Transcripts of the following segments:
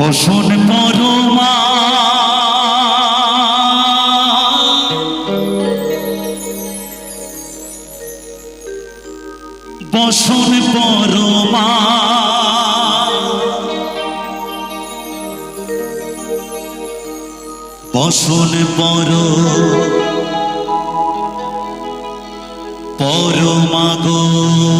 বসন পরমা বসন পরমা বসন পর। পরমা চন্দনে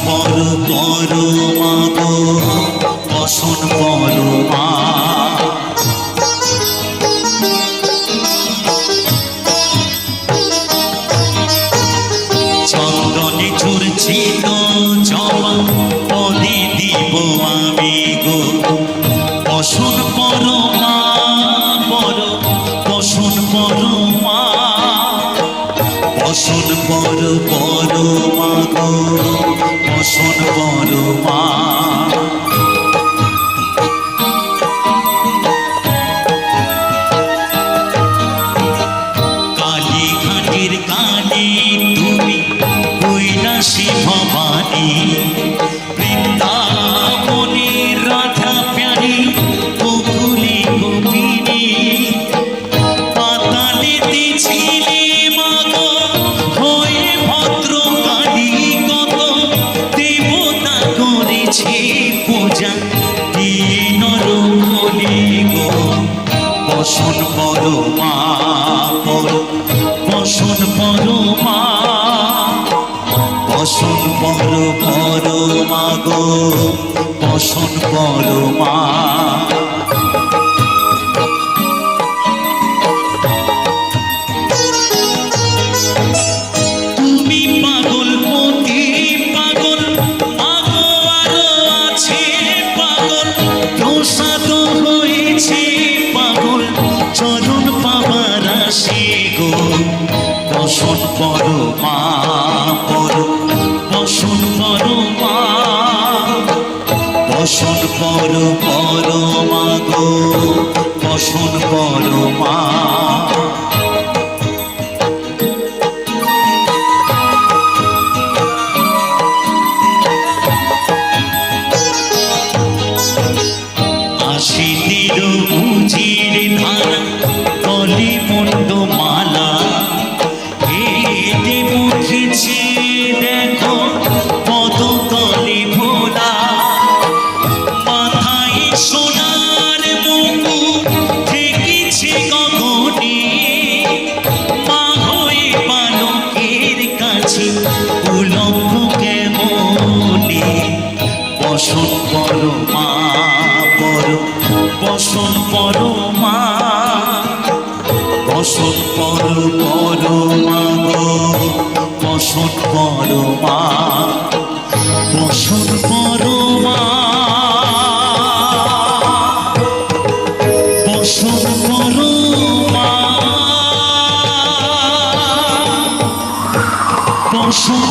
বসন পর পরমা গো বসন পরমা চন্দনে ঝুরছি তো জমা পদে দিব আমি গো। বসন পর বসন পরমা বসন পর পরমা গো বসন পরমা কালী ঘাটের কানে তুমি কৈলাসী ভবানী। বসন পর মা পর বসন পর মা বসন পর পর মা গো মা বসন পর মা বসন বড় মা বসন বড় বড় মা গো বসন পর মা। বসন পরো মা পরো বসন পরো মা বসন পরো পরো মা বসন পরো বসন